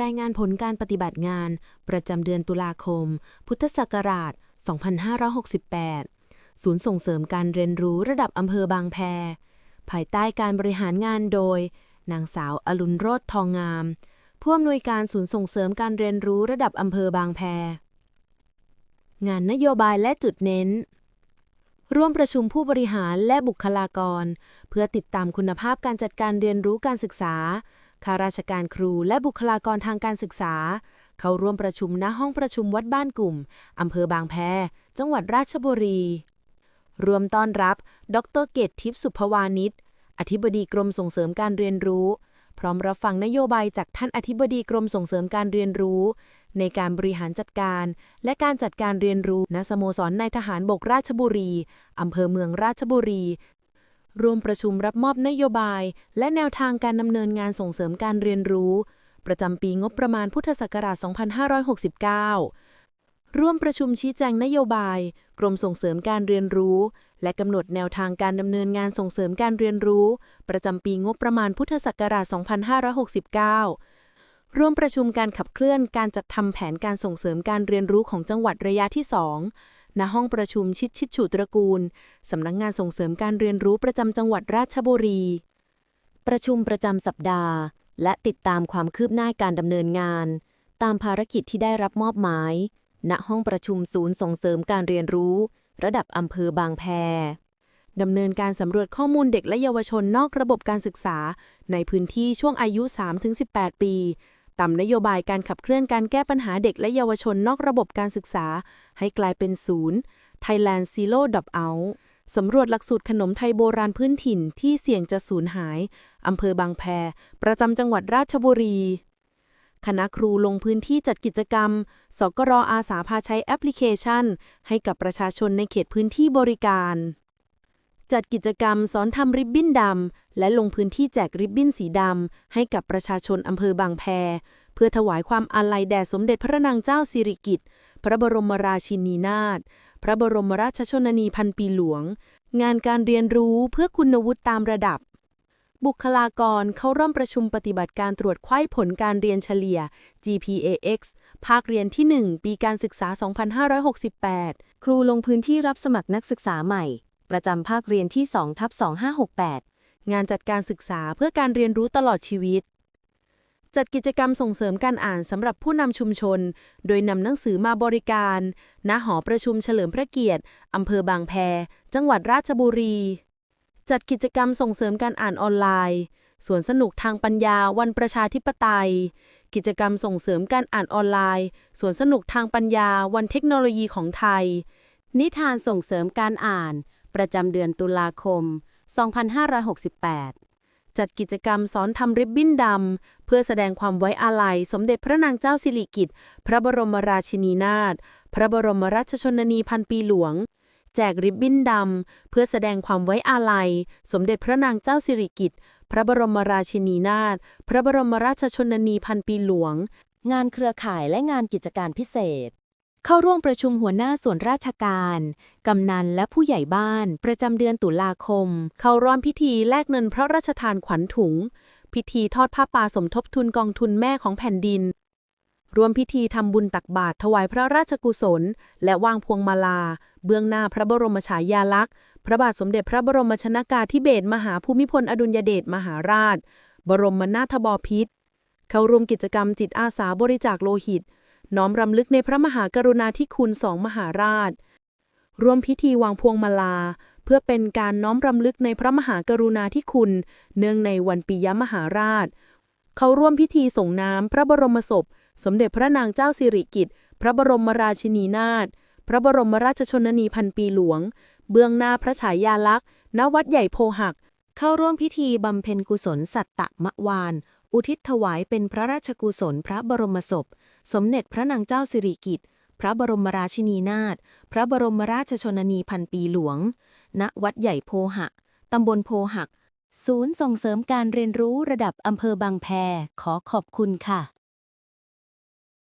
รายงานผลการปฏิบัติงาน ประจำเดือนตุลาคม พุทธศักราช 2568 ศูนย์ส่งเสริมการเรียนรู้ระดับอำเภอบางแพ ภายใต้การบริหารงานโดย นางสาวอรุณโรธทองงาม ผู้อำนวยการศูนย์ส่งเสริมการเรียนรู้ระดับอำเภอบางแพ งานนโยบายและจุดเน้นร่วมประชุมผู้บริหารและบุคลากร เพื่อติดตามคุณภาพการจัดการเรียนรู้การศึกษา ข้าราชการครูและบุคลากรทางการศึกษา เข้าร่วมประชุมณห้องประชุมวัดบ้านกลุ่ม อำเภอบางแพ จังหวัดราชบุรี รวมต้อนรับ ดรเกตทิพย์สุภวานิช อธิบดีกรมส่งเสริมการเรียนรู้ พร้อมรับฟังนโยบายจากท่านอธิบดีกรมส่งเสริมการเรียนรู้ ในการบริหารจัดการ และการจัดการเรียนรู้ณสโมสรนายทหารบกราชบุรี อำเภอเมืองราชบุรี รวมประชุมรับมอบนโยบาย และแนวทางการดำเนินงานส่งเสริมการเรียนรู้ ประจำปีงบประมาณพุทธศักราช 2569 ร่วมประชุมชี้แจงนโยบาย กรมส่งเสริมการเรียนรู้ และกำหนดแนวทางการดำเนินงานส่งเสริมการเรียนรู้ ประจำปีงบประมาณพุทธศักราช 2569ร่วมประชุมการขับเคลื่อนการจัดทำแผนการส่งเสริมการเรียนรู้ของจังหวัดระยะที่ 2 ณห้องประชุมชิดชิดฉูตระกูล สำนักงงานส่งเสริมการเรียนรู้ประจำจังหวัดราชบุรี ประชุมประจำสัปดาห์ และติดตามความคืบหน้าการดำเนินงาน ตามภารกิจที่ได้รับมอบหมาย ณห้องประชุมศูนย์ส่งเสริมการเรียนรู้ ระดับอำเภอบางแพดำเนินการสำรวจข้อมูลเด็กและเยาวชนนอกระบบการศึกษา ในพื้นที่ช่วงอายุ 3-18 ปี ตามนโยบายการขับเคลื่อนการแก้ปัญหาเด็กและเยาวชนนอกระบบการศึกษา ให้กลายเป็นศูนย์ Thailand Zero Drop Out สำรวจหลักสูตรขนมไทยโบราณพื้นถิ่นที่เสี่ยงจะสูญหาย อำเภอบางแพ ประจำจังหวัดราชบุรี คณะครูลงพื้นที่จัดกิจกรรม สกรออาสาพาใช้แอปพลิเคชัน ให้กับประชาชนในเขตพื้นที่บริการ จัดกิจกรรมสอนทำริบบิ้นดำ และลงพื้นที่แจกริบบิ้นสีดำ ให้กับประชาชนอำเภอบางแพ เพื่อถวายความอาลัยแด่สมเด็จพระนางเจ้าสิริกิติ์พระบรมราชินีนาถพระบรมราชชนนีพันปีหลวง งานการเรียนรู้เพื่อคุณวุฒิตามระดับ บุคลากรเข้าร่วมประชุมปฏิบัติการตรวจไข้ผลการเรียนเฉลี่ย GPAX ภาคเรียนที่ 1 ปีการศึกษา 2568 ครูลงพื้นที่รับสมัครนักศึกษาใหม่ ประจำภาคเรียนที่2ทับ2568 งานจัดการศึกษาเพื่อการเรียนรู้ตลอดชีวิต จัดกิจกรรมส่งเสริมการอ่านสำหรับผู้นำชุมชน โดยนำหนังสือมาบริการ ณ หอประชุมเฉลิมพระเกียรติอำเภอบางแพ จังหวัดราชบุรี จัดกิจกรรมส่งเสริมการอ่านออนไลน์สวนสนุกทางปัญญาวันประชาธิปไตย กิจกรรมส่งเสริมการอ่านออนไลน์สวนสนุกทางปัญญาวันเทคโนโลยีของไทย นิทานส่งเสริมการอ่าน ประจำเดือนตุลาคม 2568 จัดกิจกรรมสอนทำริบบิ้นดำ เพื่อแสดงความไว้อาลัย สมเด็จพระนางเจ้าสิริกิติ์ พระบรมราชินีนาถ พระบรมราชชนนีพันปีหลวง แจกริบบิ้นดำ เพื่อแสดงความไว้อาลัย สมเด็จพระนางเจ้าสิริกิติ์ พระบรมราชินีนาถ พระบรมราชชนนีพันปีหลวง งานเครือข่ายและงานกิจการพิเศษ เข้าร่วมประชุมหัวหน้าส่วนราชการ กำนันและผู้ใหญ่บ้าน ประจำเดือนตุลาคม เข้าร่วมพิธีแลกเงินพระราชทานขวัญถุง พิธีทอดผ้าป่าสมทบทุนกองทุนแม่ของแผ่นดิน รวมพิธีทำบุญตักบาตรถวายพระราชกุศล และวางพวงมาลา เบื้องหน้าพระบรมฉายาลักษณ์ พระบาทสมเด็จพระบรมชนากาธิเบศรมหาภูมิพลอดุลยเดชมหาราช บรมนาถบพิตรเข้าร่วมกิจกรรมจิตอาสาบริจาคโลหิต น้อมรำลึกในพระมหากรุณาธิคุณสองมหาราช ร่วมพิธีวางพวงมาลา เพื่อเป็นการน้อมรำลึกในพระมหากรุณาธิคุณ เนื่องในวันปิยมหาราช เขาร่วมพิธีส่งน้ำพระบรมศพ สมเด็จพระนางเจ้าสิริกิติ์พระบรมราชินีนาถพระบรมราชชนนีพันปีหลวง เบื้องหน้าพระฉายาลักษณ์ณวัดใหญ่โพหัก เข้าร่วมพิธีบำเพ็ญกุศลสัตตะมะวาน อุทิศถวายเป็นพระราชกุศลพระบรมศพ สมเด็จพระนางเจ้าสิริกิติ์ พระบรมราชินีนาถ พระบรมราชชนนีพันปีหลวง ณ วัดใหญ่โพหะ ตำบลโพหัก ศูนย์ส่งเสริมการเรียนรู้ระดับอำเภอบางแพ ขอขอบคุณค่ะ